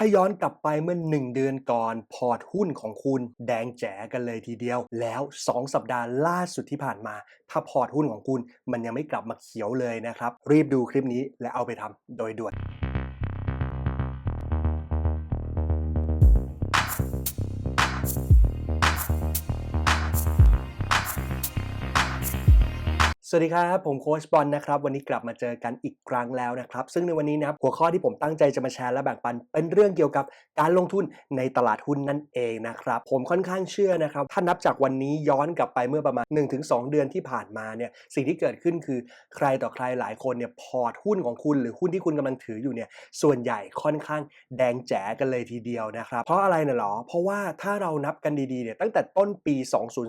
ถ้าย้อนกลับไปเมื่อ 1 เดือนก่อนพอร์ตหุ้นของคุณแดงแจ๋กันเลยทีเดียว แล้ว 2 สัปดาห์ล่าสุดที่ผ่านมา ถ้าพอร์ตหุ้นของคุณมันยังไม่กลับมาเขียวเลยนะครับ รีบดูคลิปนี้และเอาไปทำโดยด่วน สวัสดีครับ ผมโค้ชบอลนะครับ วันนี้กลับมาเจอกันอีกครั้งแล้วนะครับ ซึ่งในวันนี้นะครับหัวข้อที่ผมตั้งใจจะมาแชร์และแบ่งปัน เป็นเรื่องเกี่ยวกับการลงทุนในตลาดหุ้นนั่นเองนะครับ ผมค่อนข้างเชื่อนะครับ ถ้านับจากวันนี้ย้อนกลับไปเมื่อประมาณ 1-2 เดือนที่ผ่านมาเนี่ยสิ่งที่เกิดขึ้นคือใครต่อใครหลายคนเนี่ยพอร์ตหุ้นของคุณหรือหุ้นที่คุณกำลังถืออยู่เนี่ยส่วนใหญ่ค่อนข้างแดงแจ๋กันเลยทีเดียวนะครับเพราะอะไรน่ะหรอ เพราะว่าถ้าเรานับกันดีๆเนี่ยตั้งแต่ต้นปี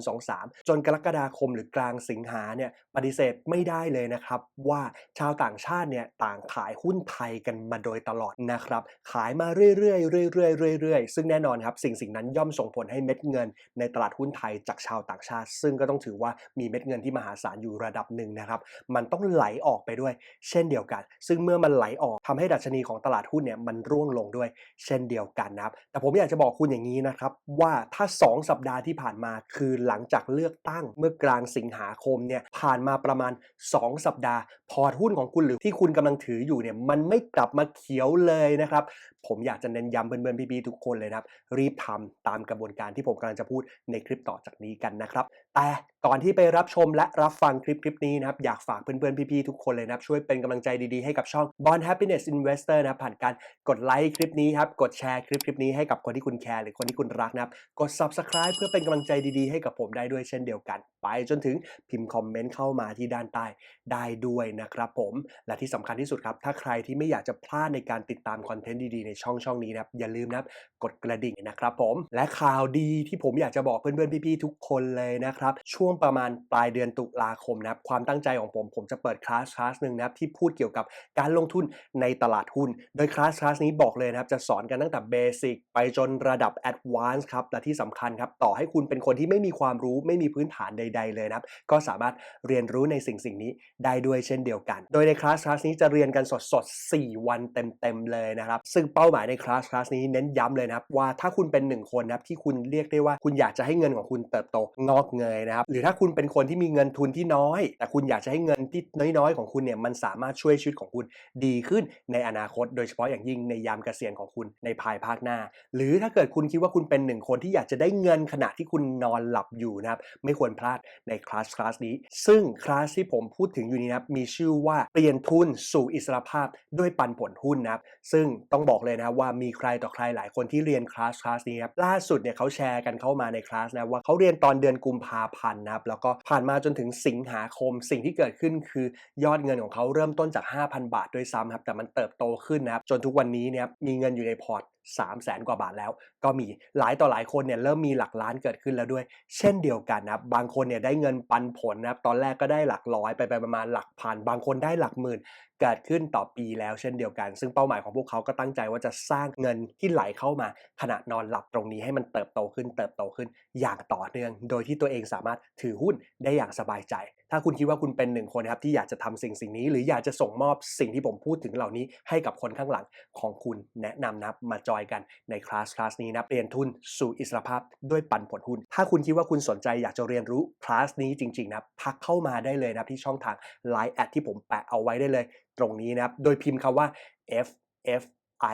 2023 จนกรกฎาคมหรือกลางสิงหาเนี่ยปฏิเสธไม่ได้เลยนะครับว่าชาวต่างชาติเนี่ยต่างขายหุ้นไทยกันมาโดยตลอดนะครับขายมาเรื่อยๆเรื่อยๆเรื่อยๆซึ่งแน่นอนครับสิ่งสิ่งนั้นย่อมส่งผลให้เม็ดเงิน ในตลาดหุ้นไทยจากชาวต่างชาติ ซึ่งก็ต้องถือว่ามีเม็ดเงินที่มหาศาลอยู่ระดับหนึ่งนะครับมันต้องไหลออกไปด้วย เช่นเดียวกัน ซึ่งเมื่อมันไหลออกทำให้ดัชนีของตลาดหุ้นเนี่ยมันร่วงลงด้วย เช่นเดียวกันนะครับแต่ผมอยากจะบอกคุณอย่างนี้นะครับว่าถ้า 2 สัปดาห์ที่ผ่านมาคือหลังจากเลือกตั้งเมื่อกลางสิงหาคมเนี่ยผ่านมาประมาณ 2 สัปดาห์ พอร์ตหุ้นของคุณหรือที่คุณกำลังถืออยู่เนี่ยมันไม่กลับมาเขียวเลยนะครับผมอยากจะเน้นย้ำเพื่อนๆพี่ๆทุกคนเลยนะครับ รีบทำตามกระบวนการที่ผมกำลังจะพูดในคลิปต่อจากนี้กันนะครับ แต่ก่อนที่ไปรับชมและรับฟังคลิปคลิปนี้นะครับอยากฝากเพื่อนๆพี่ๆทุกคนเลยนะครับช่วยเป็นกำลังใจดีๆให้กับช่อง Bond Happiness Investor นะครับผ่านการกดไลค์คลิปนี้ครับกดแชร์คลิปคลิปนี้ให้กับคนที่คุณแคร์หรือคนที่คุณรักนะครับกด Subscribe เพื่อเป็นกำลังใจดีๆให้กับผมได้ด้วยเช่นเดียวกัน ไปจนถึงพิมพ์คอมเมนต์เข้ามาที่ด้านใต้ได้ด้วยนะครับผมและที่สำคัญที่สุดครับถ้าใครที่ไม่อยากจะพลาดในการติดตามคอนเทนต์ดีๆในช่องช่องนี้นะครับ อย่าลืมนะครับกดกระดิ่งนะครับผม และข่าวดีที่ผมอยากจะบอกเพื่อนๆพี่ๆทุกคนเลยนะครับ ช่วงประมาณปลายเดือนตุลาคมนะครับ ความตั้งใจของผมผมจะเปิดคลาสคลาสหนึ่งนะครับที่พูดเกี่ยวกับการลงทุนในตลาดหุ้น โดยคลาสคลาสนี้บอกเลยนะครับ จะสอนกันตั้งแต่เบสิกไปจนระดับแอดวานซ์ครับ และที่สำคัญครับ ต่อให้คุณเป็นคนที่ไม่มีความรู้ไม่มีพื้นฐานใด ๆ เลยนะครับ ก็สามารถเรียนรู้ในสิ่งสิ่งนี้ได้ด้วยเช่นเดียวกัน โดยในคลาสคลาสนี้จะเรียนกันสดๆ4วันเต็มๆเลยนะครับซึ่งเป้าหมายในคลาสคลาสนี้เน้นย้ำเลยนะครับว่าถ้าคุณเป็นหนึ่งคนนะครับที่คุณเรียกได้ว่าคุณอยากจะให้เงินของคุณเติบโตงอกเงยนะครับหรือถ้าคุณเป็นคนที่มีเงินทุนที่น้อย แต่คุณอยากจะให้เงินที่น้อยๆ ของคุณเนี่ยมันสามารถช่วยชีวิตของคุณดีขึ้นในอนาคต โดยเฉพาะอย่างยิ่งในยามเกษียณของคุณในภายภาคหน้า หรือถ้าเกิดคุณคิดว่าคุณเป็นหนึ่งคนที่อยากจะได้เงินขณะที่คุณนอนหลับอยู่นะครับไม่ควรพลาดในคลาสคลาสนี้ ซึ่งคลาสที่ผมพูดถึงอยู่นี้นะครับมีชื่อว่าเปลี่ยนทุนสู่อิสรภาพด้วยปันผลหุ้นนะครับซึ่งต้องบอกเลยนะว่ามีใครต่อใครหลายคนที่เรียนคลาสคลาสนี้ครับล่าสุดเนี่ยเขาแชร์กันเข้ามาในคลาสนะว่าเขาเรียนตอนเดือนกุมภาพันธ์นะครับแล้วก็ผ่านมาจนถึงสิงหาคม สิ่งที่เกิดขึ้นคือยอดเงินของเขาเริ่มต้นจาก 5,000 บาทด้วยซ้ำครับแต่มันเติบโตขึ้นนะครับจนทุกวันนี้เนี่ยมีเงินอยู่ในพอร์ต3 0 0แสนกว่าบาทแล้ว ก็มีหลายต่อหลายคนเนี่ยเริ่มมีหลักล้านเกิดขึ้นแล้วด้วย เช่นเดียวกันนะบบางคนเนี่ยได้เงินปันผลนะครับตอนแรกก็ได้หลักร้อยไปไปประมาณหลักพัน บางคนได้หลักหมื่นเกิดขึ้นต่อปีแล้วเช่นเดียวกัน ซึ่งเป้าหมายของพวกเขาก็ตั้งใจว่าจะสร้างเงินที่ไหลเข้ามา ขณะนอนหลับตรงนี้ให้มันเติบโตขึ้นเติบโตขึ้นอย่างต่อเนื่อง โดยที่ตัวเองสามารถถือหุ้นได้อย่างสบายใจ ถ้าคุณคิดว่าคุณเป็นหนึ่งคนนะครับที่อยากจะทำสิ่งสิ่งนี้ หรืออยากจะส่งมอบสิ่งที่ผมพูดถึงเหล่านี้ให้กับคนข้างหลังของคุณแนะนำนะครับมาจอยกันในคลาสคลาสนี้นะเปลี่ยนทุนสู่อิสรภาพด้วยปันผลหุ้น ถ้าคุณคิดว่าคุณสนใจอยากจะเรียนรู้คลาสนี้จริงๆนะทักเข้ามาได้เลยนะที่ช่องทาง Line แอดที่ผมแปะเอาไว้ได้เลย ตรงนี้นะครับโดยพิมพ์คำว่า F F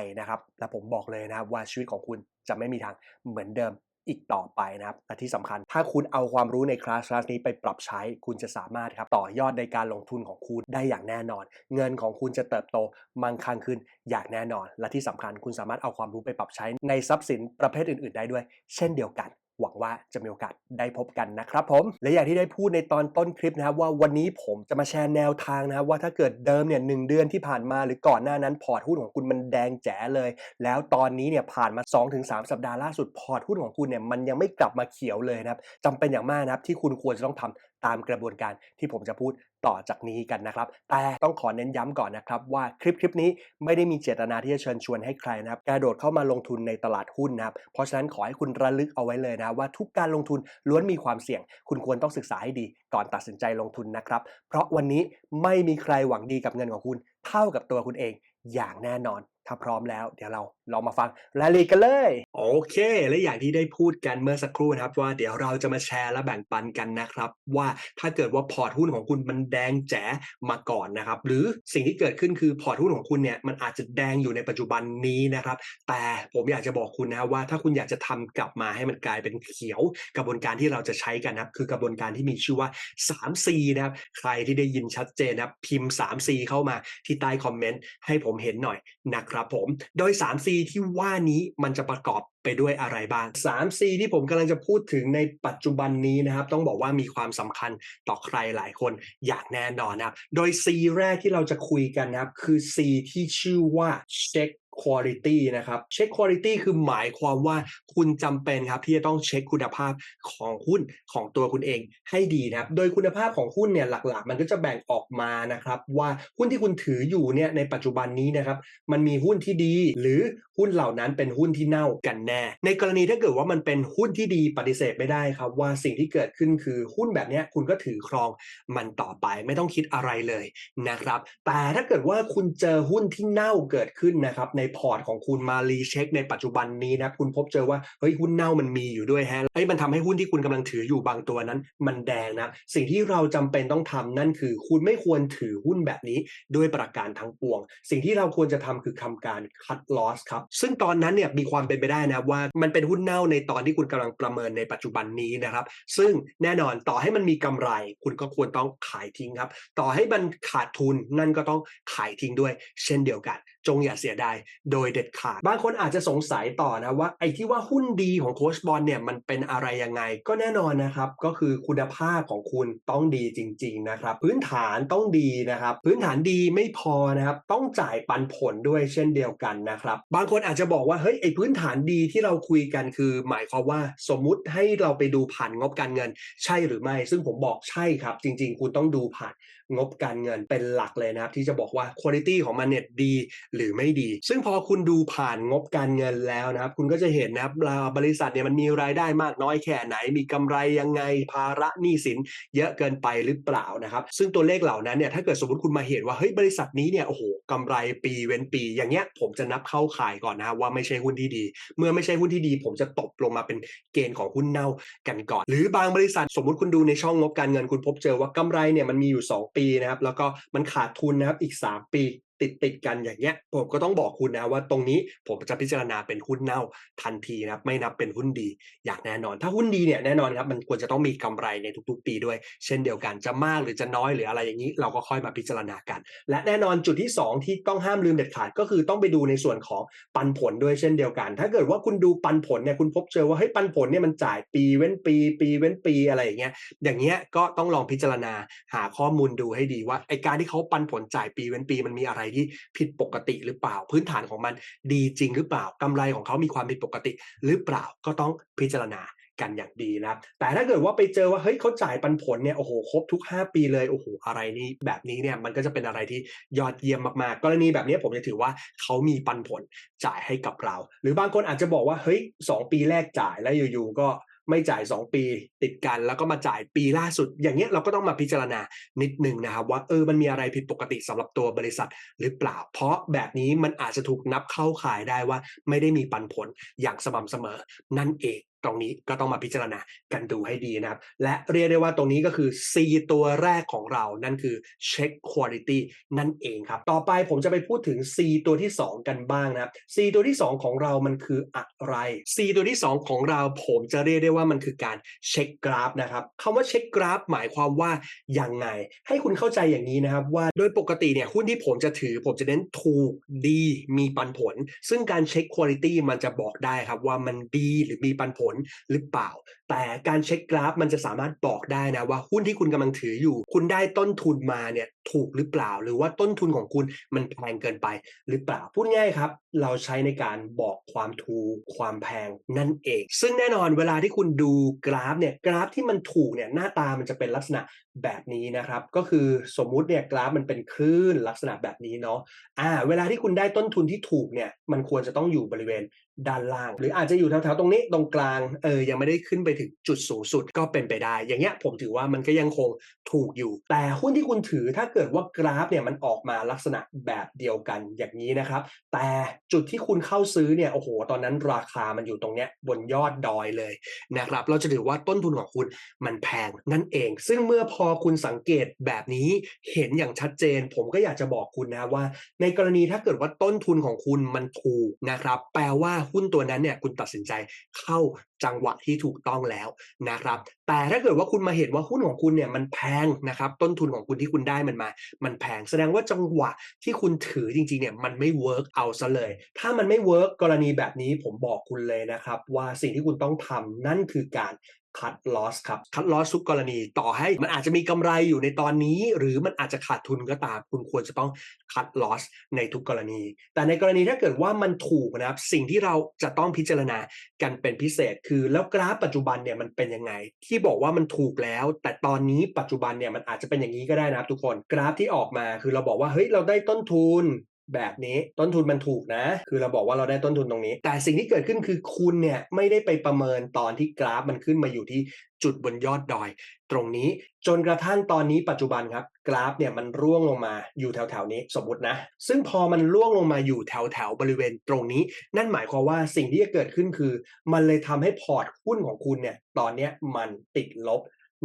I นะครับและผมบอกเลยนะครับว่าชีวิตของคุณจะไม่มีทางเหมือนเดิม อีกต่อไปนะครับและที่สำคัญถ้าคุณเอาความรู้ในคลาสคลาสนี้ไปปรับใช้ คุณจะสามารถครับต่อยอดในการลงทุนของคุณได้อย่างแน่นอน เงินของคุณจะเติบโตมั่งคั่งขึ้นอย่างแน่นอน และที่สำคัญคุณสามารถเอาความรู้ไปปรับใช้ในทรัพย์สินประเภทอื่น ๆ ได้ด้วย เช่นเดียวกัน หวังว่าจะมีโอกาสได้พบกันนะครับผม และอย่างที่ได้พูดในตอนต้นคลิปนะครับว่าวันนี้ผมจะมาแชร์แนวทางนะครับว่าถ้าเกิดเดิมเนี่ยหเดือนที่ผ่านมาหรือก่อนหน้านั้นพอร์ตหุ้นของคุณมันแดงแจ๋เลย แล้วตอนนี้เนี่ยผ่านมา 2-3 สัปดาห์ล่าสุดพอร์ตหุ้นของคุณเนี่ยมันยังไม่กลับมาเขียวเลยนะครับจำเป็นอย่างมากนะครับที่คุณควรจะต้องทำตามกระบวนการที่ผมจะพูดต่อจากนี้กันนะครับ แต่ต้องขอเน้นย้ำก่อนนะครับว่าคลิปคลิปนี้ไม่ได้มีเจตนาที่จะเชิญชวนให้ใครนะครับกระโดดเข้ามาลงทุนในตลาดหุ้นนะครับ เพราะฉะนั้นขอให้คุณระลึกเอาไว้เลยนะว่าทุกการลงทุนล้วนมีความเสี่ยง คุณควรต้องศึกษาให้ดีก่อนตัดสินใจลงทุนนะครับ เพราะวันนี้ไม่มีใครหวังดีกับเงินของคุณ เท่ากับตัวคุณเองอย่างแน่นอน ถ้าพร้อมแล้วเดี๋ยวเราลองมาฟังรายละเอียดกันเลย โอเค และอย่างที่ได้พูดกันเมื่อสักครู่นะครับ ว่าเดี๋ยวเราจะมาแชร์และแบ่งปันกันนะครับ ว่าถ้าเกิดว่าพอร์ตหุ้นของคุณมันแดงแจ๋มาก่อนนะครับ หรือสิ่งที่เกิดขึ้นคือพอร์ตหุ้นของคุณเนี่ยมันอาจจะแดงอยู่ในปัจจุบันนี้นะครับ แต่ผมอยากจะบอกคุณนะว่าถ้าคุณอยากจะทำกลับมาให้มันกลายเป็นเขียว กระบวนการที่เราจะใช้กันนะครับคือกระบวนการที่มีชื่อว่า 3C นะครับใครที่ได้ยินชัดเจนนะครับพิมพ์ 3C เข้ามาที่ใต้คอมเมนต์ให้ผมเห็นหน่อยนะครับผม โดย 3C ที่ว่านี้มันจะประกอบไปด้วยอะไรบ้าง 3C ที่ผมกำลังจะพูดถึงในปัจจุบันนี้นะครับ ต้องบอกว่ามีความสำคัญต่อใครหลายคนอย่างแน่นอนนะครับ โดย C แรกที่เราจะคุยกันนะครับ คือ C ที่ชื่อว่า check quality นะครับ check quality คือหมายความว่าคุณจำเป็นครับที่จะต้องเช็คคุณภาพของหุ้นของตัวคุณเองให้ดีนะครับ โดยคุณภาพของหุ้นเนี่ยหลักๆ มันก็จะแบ่งออกมานะครับ ว่าหุ้นที่คุณถืออยู่เนี่ยในปัจจุบันนี้นะครับ มันมีหุ้นที่ดี หรือหุ้นเหล่านั้นเป็นหุ้นที่เน่ากันแน่ ในกรณีถ้าเกิดว่ามันเป็นหุ้นที่ดีปฏิเสธไม่ได้ครับ ว่าสิ่งที่เกิดขึ้นคือหุ้นแบบนี้คุณก็ถือครองมันต่อไปไม่ต้องคิดอะไรเลยนะครับ แต่ถ้าเกิดว่าคุณเจอหุ้นที่เน่าเกิดขึ้นนะครับในพอร์ตของคุณมารีเช็คในปัจจุบันนี้นะคุณพบเจอว่าเฮ้ยหุ้นเน่ามันมีอยู่ด้วยแฮะเฮ้ยมันทำให้หุ้นที่คุณกำลังถืออยู่บางตัวนั้น มันแดงนะสิ่งที่เราจำเป็นต้องทำนั่นคือ คุณไม่ควรถือหุ้นแบบนี้ด้วยประการทั้งปวง สิ่งที่เราควรจะทำคือทำการ cut loss ครับซึ่งตอนนั้นเนี่ยมีความเป็นไปได้นะว่ามันเป็นหุ้นเน่าในตอนที่คุณกำลังประเมินในปัจจุบันนี้นะครับซึ่งแน่นอนต่อให้มันมีกำไร คุณก็ควรต้องขายทิ้งครับ ต่อให้มันขาดทุนนั่นก็ต้องขายทิ้งด้วย เช่นเดียวกัน จงอย่าเสียดายโดยเด็ดขาด บางคนอาจจะสงสัยต่อนะว่าไอ้ที่ว่าหุ้นดีของโค้ชบอลเนี่ยมันเป็นอะไรยังไง ก็แน่นอนนะครับ ก็คือคุณภาพของคุณต้องดีจริง ๆนะครับ พื้นฐานต้องดีนะครับ พื้นฐานดีไม่พอนะครับต้องจ่ายปันผลด้วยเช่นเดียวกันนะครับ บางคนอาจจะบอกว่าเฮ้ยไอ้พื้นฐานดีที่เราคุยกันคือ หมายความว่าสมมุติให้เราไปดูผ่านงบการเงิน ใช่หรือไม่ ซึ่งผมบอกใช่ครับ จริง ๆ คุณต้องดูผ่านงบการเงินเป็นหลักเลยนะครับ ที่จะบอกว่าคุณภาพของมันเนี่ยดีหรือไม่ดี ซึ่งพอคุณดูผ่านงบการเงินแล้วนะครับ คุณก็จะเห็นนะครับบริษัทเนี่ยมันมีรายได้มากน้อยแค่ไหน มีกำไรยังไงภาระหนี้สินเยอะเกินไปหรือเปล่านะครับ ซึ่งตัวเลขเหล่านั้นเนี่ยถ้าเกิดสมมติคุณมาเห็นว่าเฮ้ยบริษัทนี้เนี่ยโอ้โหกำไรปีเว้นปี อย่างเงี้ยผมจะนับเข้าข่ายก่อนนะว่าไม่ใช่หุ้นที่ดี เมื่อไม่ใช่หุ้นที่ดี ผมจะตบลงมาเป็นเกณฑ์ของหุ้นเน่ากันก่อน หรือบางบริษัทสมมุติคุณดูในช่องงบการเงินคุณพบเจอว่ากำไรเนี่ยมันมีอยู่ 2 ปีนะครับแล้วก็มันขาดทุนนะครับอีก 3 ปีติดติดกันอย่างเงี้ยผมก็ต้องบอกคุณนะว่าตรงนี้ผมจะพิจารณาเป็นหุ้นเน่าทันทีนะครับไม่นับเป็นหุ้นดีอย่างแน่นอน ถ้าหุ้นดีเนี่ยแน่นอนครับมันควรจะต้องมีกำไรในทุกๆ ปีด้วย เช่นเดียวกันจะมากหรือจะน้อยหรืออะไรอย่างนี้ เราก็ค่อยมาพิจารณากัน และแน่นอนจุดที่ 2 ที่ต้องห้ามลืมเด็ดขาดก็คือต้องไปดูในส่วนของปันผลด้วยเช่นเดียวกัน ถ้าเกิดว่าคุณดูปันผลเนี่ยคุณพบเจอว่าเฮ้ยปันผลเนี่ยมันจ่ายปีเว้นปี ปีเว้นปีอะไรอย่างเงี้ยอย่างเงี้ยก็ต้องลองพิจารณาหาข้อมูลดูให้ดีว่าไอการที่เขาปันผลจ่ายปีเว้นปีมันมีอะไรที่ผิดปกติหรือเปล่า พื้นฐานของมันดีจริงหรือเปล่ากำไรของเขามีความผิดปกติหรือเปล่าก็ต้องพิจารณากันอย่างดีนะครับ แต่ถ้าเกิดว่าไปเจอว่าเฮ้ยเขาจ่ายปันผลเนี่ยโอ้โหครบทุก 5 ปีเลยโอ้โหอะไรนี่แบบนี้เนี่ยมันก็จะเป็นอะไรที่ยอดเยี่ยมมากๆ กรณีแบบนี้ผมจะถือว่าเขามีปันผลจ่ายให้กับเรา หรือบางคนอาจจะบอกว่าเฮ้ยสปีแรกจ่ายแล้วอยู่ๆก็ ไม่จ่าย 2 ปีติดกันแล้วก็มาจ่ายปีล่าสุด อย่างเงี้ยเราก็ต้องมาพิจารณานิดนึงนะครับ ว่าเออมันมีอะไรผิดปกติสำหรับตัวบริษัทหรือเปล่า เพราะแบบนี้มันอาจจะถูกนับเข้าข่ายได้ว่าไม่ได้มีปันผลอย่างสม่ำเสมอนั่นเอง ตรงนี้ก็ต้องมาพิจารณากันดูให้ดีนะครับ และเรียกได้ว่าตรงนี้ก็คือ C ตัวแรกของเรานั่นคือ check quality นั่นเองครับ ต่อไปผมจะไปพูดถึง C ตัวที่ 2 กันบ้างนะครับ C ตัวที่ 2 ของเรามันคืออะไร C ตัวที่ 2 ของเราผมจะเรียกได้ว่ามันคือการเช็คกราฟนะครับคำว่าเช็คกราฟ หมายความว่ายังไง ให้คุณเข้าใจอย่างนี้นะครับ ว่าโดยปกติเนี่ยหุ้นที่ผมจะถือ ผมจะเน้นถูกดีมีปันผล ซึ่งการเช็คคุณภาพมันจะบอกได้ครับว่ามันดีหรือมีปันผลหรือเปล่าแต่การเช็คกราฟมันจะสามารถบอกได้นะว่าหุ้นที่คุณกำลังถืออยู่ คุณได้ต้นทุนมาเนี่ยถูกหรือเปล่า หรือว่าต้นทุนของคุณมันแพงเกินไปหรือเปล่าพูดง่ายครับ เราใช้ในการบอกความถูกความแพงนั่นเอง ซึ่งแน่นอนเวลาที่คุณดูกราฟเนี่ยกราฟที่มันถูกเนี่ยหน้าตามันจะเป็นลักษณะแบบนี้นะครับ ก็คือสมมุติเนี่ยกราฟมันเป็นคลื่นลักษณะแบบนี้เนาะอ่า เวลาที่คุณได้ต้นทุนที่ถูกเนี่ยมันควรจะต้องอยู่บริเวณด้านล่าง หรืออาจจะอยู่แถวๆตรงนี้ตรงกลางเออยังไม่ได้ขึ้นไปถึงจุดสูงสุดก็เป็นไปได้ อย่างเงี้ยผมถือว่ามันก็ยังคงถูกอยู่ แต่หุ้นที่คุณถือถ้าเกิดว่ากราฟเนี่ยมันออกมาลักษณะแบบเดียวกันอย่างนี้นะครับ แต่จุดที่คุณเข้าซื้อเนี่ยโอ้โหตอนนั้นราคามันอยู่ตรงเนี้ยบนยอดดอยเลยนะครับ เราจะถือว่าต้นทุนของคุณมันแพงนั่นเอง ซึ่งเมื่อพอคุณสังเกตแบบนี้เห็นอย่างชัดเจน ผมก็อยากจะบอกคุณนะว่า ในกรณีถ้าเกิดว่าต้นทุนของคุณมันถูกนะครับ แปลว่าหุ้นตัวนั้นเนี่ยคุณตัดสินใจเข้าจังหวะที่ถูกต้องแล้วนะครับแต่ถ้าเกิดว่าคุณมาเห็นว่าหุ้นของคุณเนี่ยมันแพงนะครับ ต้นทุนของคุณที่คุณได้มันมา มันแพงแสดงว่าจังหวะที่คุณถือจริงๆเนี่ยมันไม่เวิร์กเอาซะเลย ถ้ามันไม่เวิร์กกรณีแบบนี้ผมบอกคุณเลยนะครับ ว่าสิ่งที่คุณต้องทำนั่นคือการคัดลอสครับคัดลอสทุกกรณีต่อให้มันอาจจะมีกำไรอยู่ในตอนนี้ หรือมันอาจจะขาดทุนก็ตาม คุณควรจะต้องคัดลอสในทุกกรณี แต่ในกรณีถ้าเกิดว่ามันถูกนะครับ สิ่งที่เราจะต้องพิจารณากันเป็นพิเศษคือแล้วกราฟปัจจุบันเนี่ยมันเป็นยังไงทีที่บอกว่ามันถูกแล้ว แต่ตอนนี้ปัจจุบันเนี่ยมันอาจจะเป็นอย่างนี้ก็ได้นะครับทุกคนกราฟที่ออกมาคือเราบอกว่าเฮ้ยเราได้ต้นทุน แบบนี้ต้นทุนมันถูกนะ คือเราบอกว่าเราได้ต้นทุนตรงนี้ แต่สิ่งที่เกิดขึ้นคือคุณเนี่ยไม่ได้ไปประเมินตอนที่กราฟมันขึ้นมาอยู่ที่จุดบนยอดดอย ตรงนี้จนกระทั่งตอนนี้ปัจจุบันครับ กราฟเนี่ยมันร่วงลงมาอยู่แถวๆนี้สมมตินะ ซึ่งพอมันร่วงลงมาอยู่แถวๆบริเวณตรงนี้ นั่นหมายความว่าสิ่งที่จะเกิดขึ้นคือ มันเลยทำให้พอร์ตหุ้นของคุณเนี่ยตอนเนี้ยมันติดลบ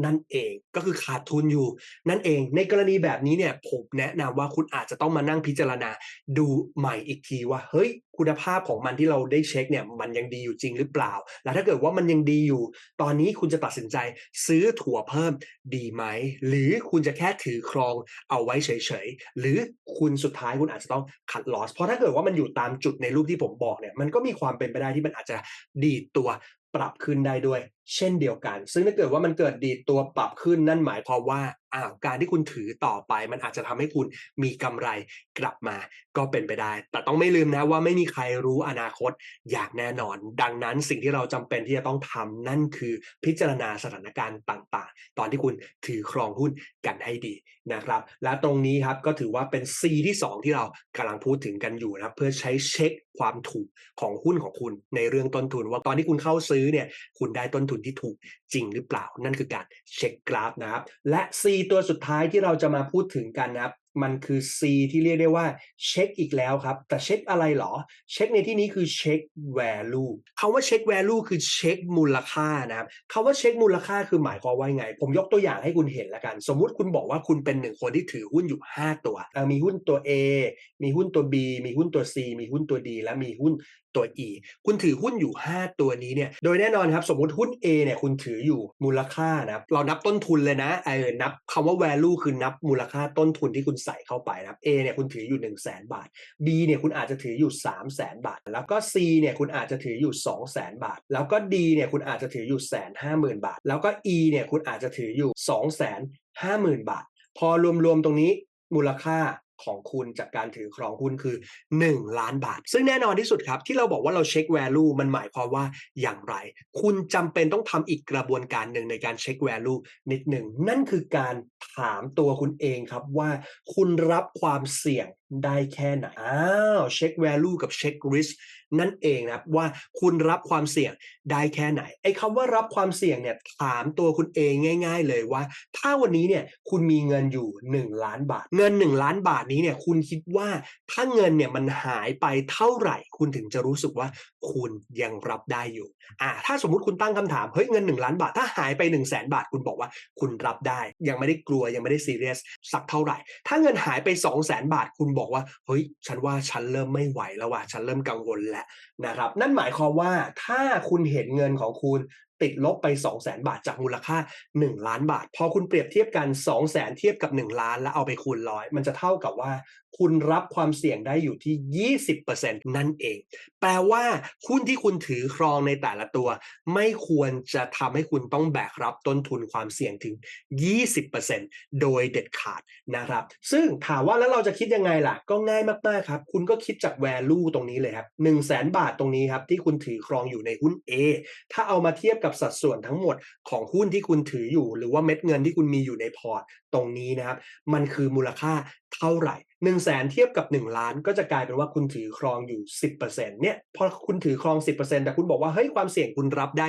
นั่นเองก็คือขาดทุนอยู่ นั่นเองในกรณีแบบนี้เนี่ยผมแนะนำว่าคุณอาจจะต้องมานั่งพิจารณาดูใหม่อีกทีว่า เฮ้ย คุณภาพของมันที่เราได้เช็คเนี่ยมันยังดีอยู่จริงหรือเปล่า แล้วถ้าเกิดว่ามันยังดีอยู่ ตอนนี้คุณจะตัดสินใจซื้อถั่วเพิ่มดีไหม หรือคุณจะแค่ถือครองเอาไว้เฉยๆ หรือคุณสุดท้ายคุณอาจจะต้องคัดลอส เพราะถ้าเกิดว่ามันอยู่ตามจุดในรูปที่ผมบอกเนี่ยมันก็มีความเป็นไปได้ที่มันอาจจะดีดตัวปรับขึ้นได้ด้วย เช่นเดียวกัน ซึ่งถ้าเกิดว่ามันเกิดดีดตัวปรับขึ้นนั่นหมายความว่าอ้าวการที่คุณถือต่อไป มันอาจจะทำให้คุณมีกำไรกลับมาก็เป็นไปได้ แต่ต้องไม่ลืมนะว่าไม่มีใครรู้อนาคตอย่างแน่นอน ดังนั้นสิ่งที่เราจำเป็นที่จะต้องทำนั่นคือพิจารณาสถานการณ์ต่างๆ ตอนที่คุณถือครองหุ้นกันให้ดีนะครับ และตรงนี้ครับก็ถือว่าเป็น C ที่ 2 ที่เรากำลังพูดถึงกันอยู่นะเพื่อใช้เช็คความถูกของหุ้นของคุณในเรื่องต้นทุน ว่าตอนที่คุณเข้าซื้อเนี่ยคุณได้ต้นทุนที่ถูกจริงหรือเปล่า นั่นคือการเช็คกราฟนะครับ และ C ตัวสุดท้ายที่เราจะมาพูดถึงกันนะครับมันคือ C ที่เรียกได้ว่าเช็คอีกแล้วครับ แต่เช็คอะไรหรอ เช็คในที่นี้คือเช็ค value คำว่าเช็ค value คือเช็คมูลค่านะครับคำว่าเช็คมูลค่าคือหมายความว่าไง ผมยกตัวอย่างให้คุณเห็นละกัน สมมุติคุณบอกว่าคุณเป็นหนึ่งคนที่ถือหุ้นอยู่ 5 ตัว มีหุ้นตัว A มีหุ้นตัว B มีหุ้นตัว C มีหุ้นตัว D และมีหุ้นตัว E คุณถือหุ้นอยู่ 5 ตัวนี้เนี่ย โดยแน่นอนครับ สมมติหุ้น A เนี่ยคุณถืออยู่มูลค่านะเรานับต้นทุนเลยนะเออนับคำว่า value คือนับมูลค่าต้นทุนที่คุณใส่เข้าไปนะครับ A เนี่ยคุณถืออยู่ 1 0 0 0 0แบาท B เนี่ยคุณอาจจะถืออยู่ 3 0 0 0 0 0 บาท แล้วก็ C เนี่ยคุณอาจจะถืออยู่ 2 0 0 0 0 0 บาท แล้วก็ D เนี่ยคุณอาจจะถืออยู่แสนห้าหมื่นบาท แล้วก็ E เนี่ยคุณอาจจะถืออยู่ 2 5 0 0 0 0 บาท พอรวมๆตรงนี้มูลค่า ของคุณจากการถือครองหุ้นคือ 1 ล้านบาท ซึ่งแน่นอนที่สุดครับที่เราบอกว่าเราเช็ค value มันหมายความว่าอย่างไร คุณจำเป็นต้องทำอีกกระบวนการหนึ่งในการเช็ค value นิดหนึ่ง นั่นคือการถามตัวคุณเองครับว่าคุณรับความเสี่ยงได้แค่ไหนอ้าวเช็ค value กับเช็ค risk นั่นเองนะครับว่าคุณรับความเสี่ยงได้แค่ไหนไอ้คำว่ารับความเสี่ยงเนี่ยถามตัวคุณเองง่าย ๆ เลยว่า ถ้าวันนี้เนี่ยคุณมีเงินอยู่ 1 ล้านบาท เงิน 1 ล้านบาทนี้เนี่ยคุณคิดว่าถ้าเงินเนี่ยมันหายไปเท่าไหร่ คุณถึงจะรู้สึกว่าคุณยังรับได้อยู่อ่าถ้าสมมุติคุณตั้งคำถามเฮ้ยเงิน1ล้านบาทถ้าหายไป1 0 0 0 0แสนบาทคุณบอกว่าคุณรับได้ ยังไม่ได้กลัวยังไม่ได้ซีเรียสสักเท่าไหร่ ถ้าเงินหายไป 2 0 0แสนบาทคุณบอกว่าเฮ้ยฉันว่าฉันเริ่มไม่ไหวแล้วว่ะฉันเริ่มกังวลแล้วนะครับนั่นหมายความว่าถ้าคุณเห็นเงินของคุณ ติดลบไป 2 0 0 0 0 0บาทจากมูลค่า 1 ล้านบาท พอคุณเปรียบเทียบกัน 2 0 0 0 0 0เทียบกับ 1 ล้านแล้วเอาไปคูณร้อยมันจะเท่ากับว่าคุณรับความเสี่ยงได้อยู่ที่ 20%นั่นเอง แปลว่าหุ้นที่คุณถือครองในแต่ละตัว ไม่ควรจะทำให้คุณต้องแบกรับต้นทุนความเสี่ยงถึง 20%โดยเด็ดขาดนะครับ ซึ่งถามว่าแล้วเราจะคิดยังไงล่ะ ก็ง่ายมากๆครับ คุณก็คิดจาก value ตรงนี้เลยครับ1 0 0 0 0แบาทตรงนี้ครับที่คุณถือครองอยู่ในหุ้น A ถ้าเอามาเทียบกับกับสัดส่วนทั้งหมดของหุ้นที่คุณถืออยู่ หรือว่าเม็ดเงินที่คุณมีอยู่ในพอร์ตตรงนี้นะครับ มันคือมูลค่าเท่าไหร่ 1 0 0 0 0แสนเทียบกับ 1 ล้านก็จะกลายเป็นว่าคุณถือครองอยู่ 10%เนี่ยพอคุณถือครอง 10%แต่คุณบอกว่าเฮ้ยความเสี่ยงคุณรับได้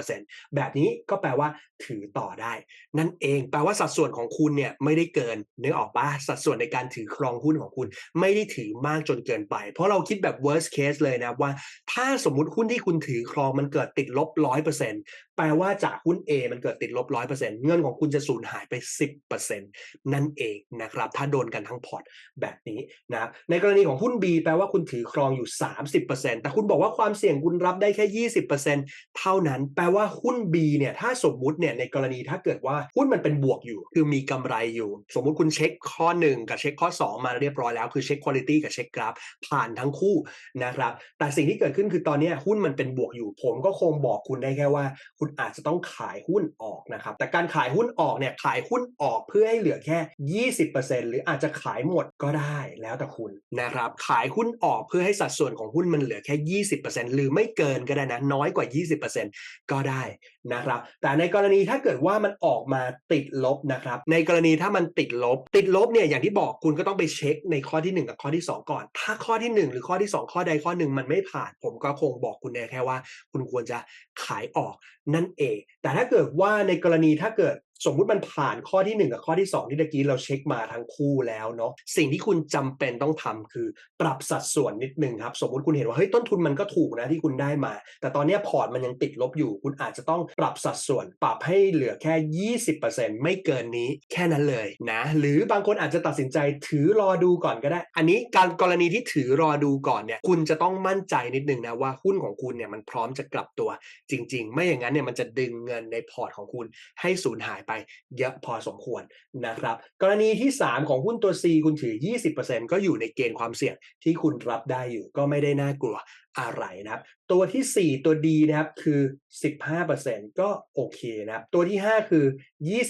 20%แบบนี้ก็แปลว่าถือต่อได้ นั่นเองแปลว่าสัดส่วนของคุณเนี่ยไม่ได้เกินนึกออกปะสัดส่วนในการถือครองหุ้นของคุณ ไม่ได้ถือมากจนเกินไป เพราะเราคิดแบบ worst case เลยนะว่า ถ้าสมมุติหุ้นที่คุณถือครองมันเกิดติดลบ 100% แปลว่าจากหุ้น A มันเกิดติดลบ100%เปอร์เซ็นต์เงินของคุณจะสูญหายไป10%นั่นเองนะครับ ถ้าโดนกันทั้งพอร์ตแบบนี้นะในกรณีของหุ้น B แปลว่าคุณถือครองอยู่30%แต่คุณบอกว่าความเสี่ยงคุณรับได้แค่20%เปอร์เซ็นต์เท่านั้น แปลว่าหุ้น B เนี่ยถ้าสมมุติเนี่ยในกรณีถ้าเกิดว่าหุ้นมันเป็นบวกอยู่ คือมีกำไรอยู่ สมมุติคุณเช็คข้อ 1 กับเช็คข้อ 2 มาเรียบร้อยแล้วคือเช็คคุณภาพกับเช็คกราฟผ่านทั้งคู่นะครับแต่สิ่งที่เกิดขึ้นคือตอนนี้หุ้นมันเป็นบวกอยู่ ผมก็คงบอกคุณได้แค่ว่าคุณอาจจะต้องขายหุ้นออกนะครับ แต่การขายหุ้นออกเนี่ยขายหุ้นออกเพื่อให้เหลือแค่ 20%หรืออาจจะขายหมดก็ได้แล้วแต่คุณนะครับ ขายหุ้นออกเพื่อให้สัดส่วนของหุ้นมันเหลือแค่ 20%หรือไม่เกินก็ได้นะน้อยกว่า 20%ก็ได้นะครับ แต่ในกรณีถ้าเกิดว่ามันออกมาติดลบนะครับ ในกรณีถ้ามันติดลบ ติดลบเนี่ยอย่างที่บอกคุณก็ต้องไปเช็คในข้อที่ 1 กับข้อที่ 2 ก่อน ถ้าข้อที่ 1 หรือข้อที่ 2 ข้อใดข้อหนึ่งมันไม่ผ่าน ผมก็คงบอกคุณได้แค่ว่า คุณควรจะขายออกนนเอง แต่ถ้าเกิดว่าในกรณีถ้าเกิด สมมุติมันผ่านข้อที่ 1 กับข้อที่ 2 ที่ตะกี้เราเช็คมาทั้งคู่แล้วเนาะสิ่งที่คุณจำเป็นต้องทำคือปรับสัดส่วนนิดนึงครับ สมมุติคุณเห็นว่าเฮ้ยต้นทุนมันก็ถูกนะที่คุณได้มา แต่ตอนนี้พอร์ตมันยังติดลบอยู่ คุณอาจจะต้องปรับสัดส่วน ปรับให้เหลือแค่ 20%ไม่เกินนี้แค่นั้นเลยนะหรือบางคนอาจจะตัดสินใจถือรอดูก่อนก็ได้ อันนี้การกรณีที่ถือรอดูก่อนเนี่ยคุณจะต้องมั่นใจนิดนึงนะว่าหุ้นของคุณเนี่ยมันพร้อมจะกลับตัวจริง ๆ ไม่อย่างนั้นเนี่ยมันจะดึงเงินในพอร์ตของคุณให้สูญหายไปเยอะพอสมควรนะครับ กรณีที่ 3 ของหุ้นตัว C คุณถือ 20%ก็อยู่ในเกณฑ์ความเสี่ยงที่คุณรับได้อยู่ก็ไม่ได้น่ากลัวอะไรนะครับ ตัวที่ 4 ตัวดีนะครับคือ 15%ก็โอเคนะครับ ตัวที่ 5 คือ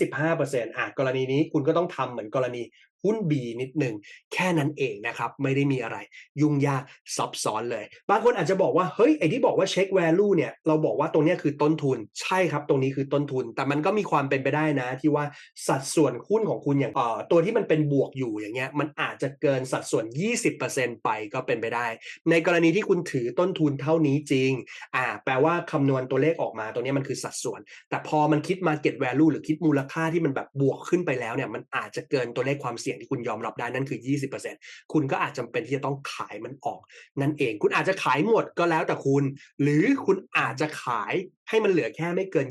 25%อะกรณีนี้คุณก็ต้องทำเหมือนกรณี หุ้น B นิดหนึ่งแค่นั้นเองนะครับไม่ได้มีอะไรยุ่งยากซับซ้อนเลย บางคนอาจจะบอกว่าเฮ้ยไอที่บอกว่าเช็ค value เนี่ยเราบอกว่าตรงนี้คือต้นทุนใช่ครับ ตรงนี้คือต้นทุน แต่มันก็มีความเป็นไปได้นะ ที่ว่าสัดส่วนหุ้นของคุณอย่างเอ่อตัวที่มันเป็นบวกอยู่อย่างเงี้ยมันอาจจะเกินสัดส่วน 20%ไปก็เป็นไปได้ ในกรณีที่คุณถือต้นทุนเท่านี้จริงอ่าแปลว่าคำนวณตัวเลขออกมาตัวนี้มันคือสัดส่วน แต่พอมันคิด market value หรือคิดมูลค่าที่มันแบบบวกขึ้นไปแล้วเนี่ยมันอาจจะเกินตัวเลขความเสยงที่คุณยอมรับได้นั่นคือ 20%คุณก็อาจจำเป็นที่จะต้องขายมันออก นั่นเองคุณอาจจะขายหมดก็แล้วแต่คุณ หรือคุณอาจจะขาย ให้มันเหลือแค่ไม่เกิน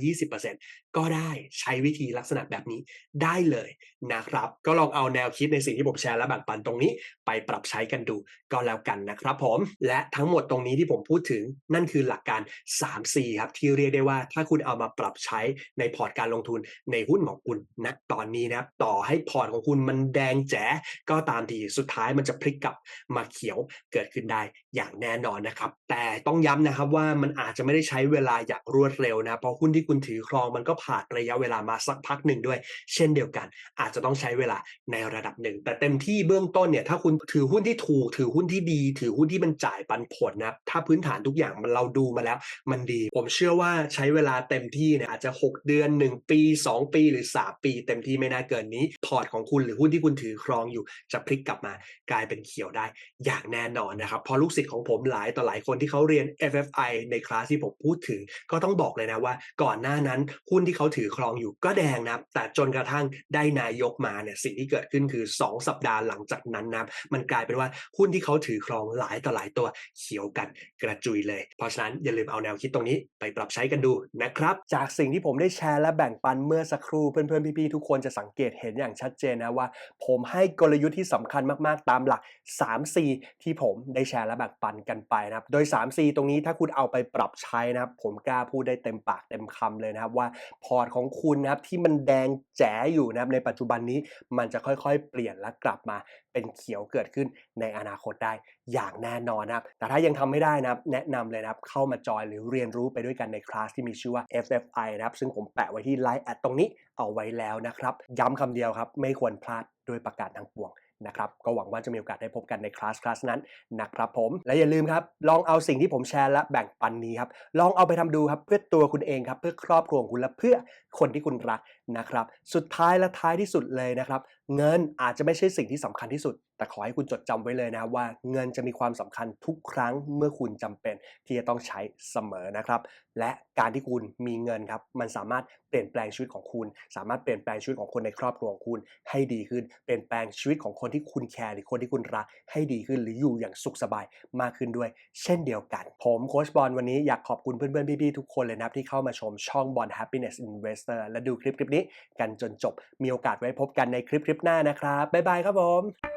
20%ก็ได้ใช้วิธีลักษณะแบบนี้ได้เลยนะครับ ก็ลองเอาแนวคิดในสิ่งที่ผมแชร์และแบ่งปันตรงนี้ ไปปรับใช้กันดูก็แล้วกันนะครับผมและทั้งหมดตรงนี้ที่ผมพูดถึงนั่นคือหลักการ 3C ครับที่เรียกได้ว่าถ้าคุณเอามาปรับใช้ในพอร์ตการลงทุนในหุ้นของคุณณตอนนี้นะครับต่อให้พอร์ตของคุณมันแดงแจ๋ก็ตามทีสุดท้ายมันจะพลิกกลับมาเขียวเกิดขึ้นได้อย่างแน่นอนนะครับ แต่ต้องย้ำนะครับว่ามันอาจจะไม่ได้ใช้เวลาอย่างรวดเร็วนะเพราะหุ้นที่คุณถือครองมันก็ผ่านระยะเวลามาสักพักหนึ่งด้วย เช่นเดียวกัน อาจจะต้องใช้เวลาในระดับหนึ่ง แต่เต็มที่เบื้องต้นเนี่ยถ้าคุณถือหุ้นที่ถูก ถือหุ้นที่ดี ถือหุ้นที่มันจ่ายปันผลนะถ้าพื้นฐานทุกอย่างมันเราดูมาแล้ว มันดี ผมเชื่อว่าใช้เวลาเต็มที่เนี่ยอาจจะ 6 เดือน 1 ปี 2 ปีหรือ 3 ปี เต็มที่ไม่น่าเกินนี้ พอร์ตของคุณหรือหุ้นที่คุณถือครองอยู่จะพลิกกลับมากลายเป็นเขียวได้ อย่างแน่นอนนะครับพราะลูกศิษย์ของผมหลายต่อหลายคนที่เขาเรียน FFI ในคลาสที่ผมพูดถึงก็ต้องบอกเลยนะว่า ก่อนหน้านั้นหุ้นที่เขาถือครองอยู่ก็แดงนะแต่จนกระทั่งได้นายกมาเนี่ยสิ่งที่เกิดขึ้นคือ 2 สัปดาห์หลังจากนั้นนะมันกลายเป็นว่าหุ้นที่เขาถือครองหลายต่อหลายตัวเขียวกันกระจุยเลย เพราะฉะนั้นอย่าลืมเอาแนวคิดตรงนี้ไปปรับใช้กันดูนะครับ จากสิ่งที่ผมได้แชร์และแบ่งปันเมื่อสักครู่เพื่อนๆพี่ๆทุกคนจะสังเกตเห็นอย่างชัดเจนนะว่า ผมให้กลยุทธ์ที่สำคัญมากๆตามหลัก 3C ที่ผมได้แชร์และแบ่งปันกันไปนะครับโดย 3C ตรงนี้ถ้าคุณเอาไปปรับใช้นะครับผมกล้าพูดได้เต็มปากเต็มคำเลยนะครับว่าพอร์ตของคุณนะครับที่มันแดงแจ๋อยู่นะครับในปัจจุบันนี้มันจะค่อยๆ เปลี่ยนและกลับมาเป็นเขียวเกิดขึ้นในอนาคตได้อย่างแน่นอนนะครับ แต่ถ้ายังทำไม่ได้นะครับแนะนำเลยนะครับเข้ามาจอยหรือเรียนรู้ไปด้วยกันในคลาสที่มีชื่อว่า FFI นะครับซึ่งผมแปะไว้ที่ไลน์แอดตรงนี้เอาไว้แล้วนะครับ ย้ำคำเดียวครับไม่ควรพลาดด้วยประกาศทั้งปวง นะครับก็หวังว่าจะมีโอกาสได้พบกันในคลาสคลาสนั้นนะครับผมและอย่าลืมครับลองเอาสิ่งที่ผมแชร์และแบ่งปันนี้ครับลองเอาไปทำดูครับเพื่อตัวคุณเองครับเพื่อครอบครัวของคุณและเพื่อคนที่คุณรักนะครับ สุดท้ายและท้ายที่สุดเลยนะครับ เงินอาจจะไม่ใช่สิ่งที่สำคัญที่สุด แต่ขอให้คุณจดจำไว้เลยนะว่าเงินจะมีความสำคัญทุกครั้งเมื่อคุณจำเป็นที่จะต้องใช้เสมอนะครับ และการที่คุณมีเงินครับมันสามารถเปลี่ยนแปลงชีวิตของคุณ สามารถเปลี่ยนแปลงชีวิตของคนในครอบครัวของคุณให้ดีขึ้น เปลี่ยนแปลงชีวิตของคนที่คุณแคร์หรือคนที่คุณรักให้ดีขึ้น หรืออยู่อย่างสุขสบายมากขึ้นด้วย เช่นเดียวกัน ผมโค้ชบอลวันนี้อยากขอบคุณเพื่อนๆพี่ๆทุกคนเลยนะครับที่เข้ามาชมช่องบอล Happiness Investor และดูคลิปคลิปนี้กันจนจบมีโอกาสไว้พบกันในคลิปคลิปหน้านะครับบ๊ายบายครับผม